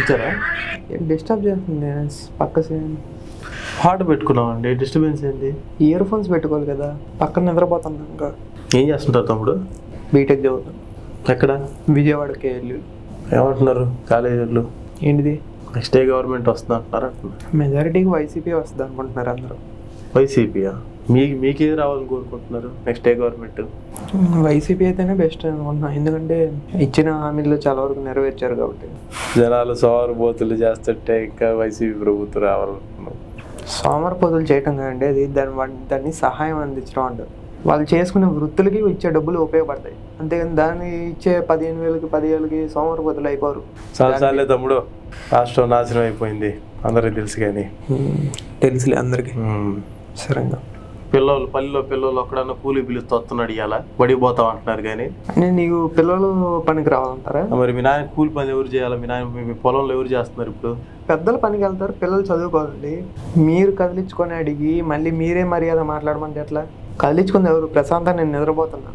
ఇచ్చారా? డిస్టర్బ్ చేస్తుంది? పక్క పాట పెట్టుకున్నామండి. డిస్టర్బెన్స్ ఏంటి? ఇయర్ ఫోన్స్ పెట్టుకోవాలి కదా. పక్కన నిద్రపోతున్నా ఇంకా. ఏం చేస్తుంటారు తమ్ముడు? బీటెక్ చదువుతాను ఎక్కడ? విజయవాడకి వెళ్ళి ఏమంటున్నారు? కాలేజీలు ఏంటిది? నెక్స్ట్ డే గవర్నమెంట్ వస్తుంది అంటున్నారు అంటున్నారు మెజారిటీకి వైసీపీ వస్తుంది అనుకుంటున్నారు అందరూ. వైసీపీయా మీ మీకు ఏది రావాలని కోరుకుంటున్నారు? నెక్స్ట్ డే గవర్నమెంట్ వైసీపీ అయితేనే బెస్ట్ అనుకుంటున్నా. ఎందుకంటే ఇచ్చిన హామీలు చాలా వరకు నెరవేర్చారు కాబట్టి. జనాలు సోమరిపోతులు చేస్తుంటే ఇంకా వైసీపీ ప్రభుత్వం రావాలనుకున్నాం సోమరిపోతులు చేయటం కాదండి అది దాని దాన్ని సహాయం అందించడం అంటారు. వాళ్ళు చేసుకునే వృత్తులకి ఇచ్చే డబ్బులు ఉపయోగపడతాయి. అంతేగాని దాన్ని ఇచ్చే పదిహేను వేలకి పదివేలకి సోమరిపోతులు అయిపోరు. చాలా సార్లే తమ్ముడు రాష్ట్రం నాశనం అయిపోయింది. అందరికి తెలుసు కానీ. తెలుసులే అందరికి. సరేగా పిల్లలు పల్లెలో పిల్లలు ఒక్కడన్నా కూలి పిలుస్తూ వస్తున్నాడు ఇవాళ బడికి పోతాం అంటున్నారు కానీ. అంటే నీకు పిల్లలు పనికి రావాలంటారా? మరి మీ నాయన కూలి పని ఎవరు చేయాలి? మీ నాయన మీ- పొలంలో ఎవరు చేస్తున్నారు ఇప్పుడు? పెద్దలు పనికి వెళ్తారు పిల్లలు చదువుకోవాలండి. మీరు కదిలించుకొని అడిగి మళ్ళీ మీరే మర్యాద మాట్లాడమంటే ఎట్లా? కదిలించుకుంది ఎవరు? ప్రశాంతంగా నేను నిద్రపోతున్నా